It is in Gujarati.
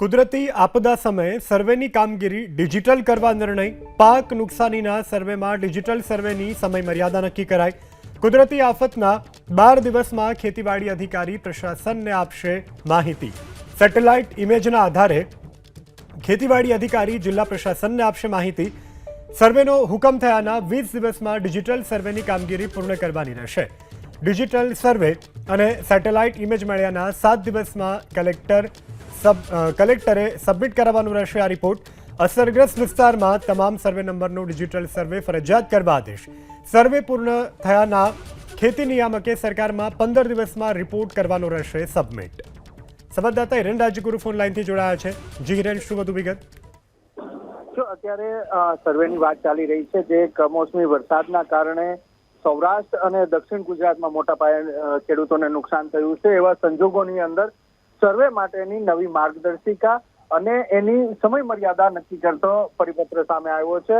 કુદરતી આપદા સમયે સર્વેની કામગીરી ડિજિટલ કરવા નિર્ણય, પાક નુકસાનીના સર્વેમાં ડિજિટલ સર્વેની સમય મર્યાદા નક્કી કરાઈ. કુદરતી આફતના બાર દિવસમાં ખેતીવાડી અધિકારી પ્રશાસનને આપશે માહિતી. સેટેલાઇટ ઇમેજના આધારે ખેતીવાડી અધિકારી જિલ્લા પ્રશાસનને આપશે માહિતી. સર્વેનો હુકમ થયાના વીસ દિવસમાં ડિજિટલ સર્વેની કામગીરી પૂર્ણ કરવાની રહેશે. ડિજિટલ સર્વે અને સેટેલાઇટ ઇમેજ મળ્યાના સાત દિવસમાં કલેક્ટર સબ કલેક્ટરે સબમિટ કરાવવાનો રહેશે આ રિપોર્ટ. અસરગ્રસ્ત વિસ્તારમાં તમામ સર્વે નંબરનો ડિજિટલ સર્વે ફરજિયાત કરવા આદેશ. સર્વે પૂર્ણ થયાના ખેતી નિયામકે સરકારમાં પંદર દિવસમાં રિપોર્ટ કરવાનો રહેશે સબમિટ. સંવાદદાતા હિરેન રાજગુરુ ફોન લાઈનથી જોડાયા છે. જી હિરેન, શું વધુ વિગત? જો અત્યારે સર્વેની વાત ચાલી રહી છે જે કમોસમી વરસાદના કારણે સૌરાષ્ટ્ર અને દક્ષિણ ગુજરાતમાં મોટા પાયે ખેડૂતોને નુકસાન થયું છે એવા સંજોગોની અંદર સર્વે માટેની નવી માર્ગદર્શિકા અને એની સમય મર્યાદા નક્કી કરતો પરિપત્ર સામે આવ્યો છે.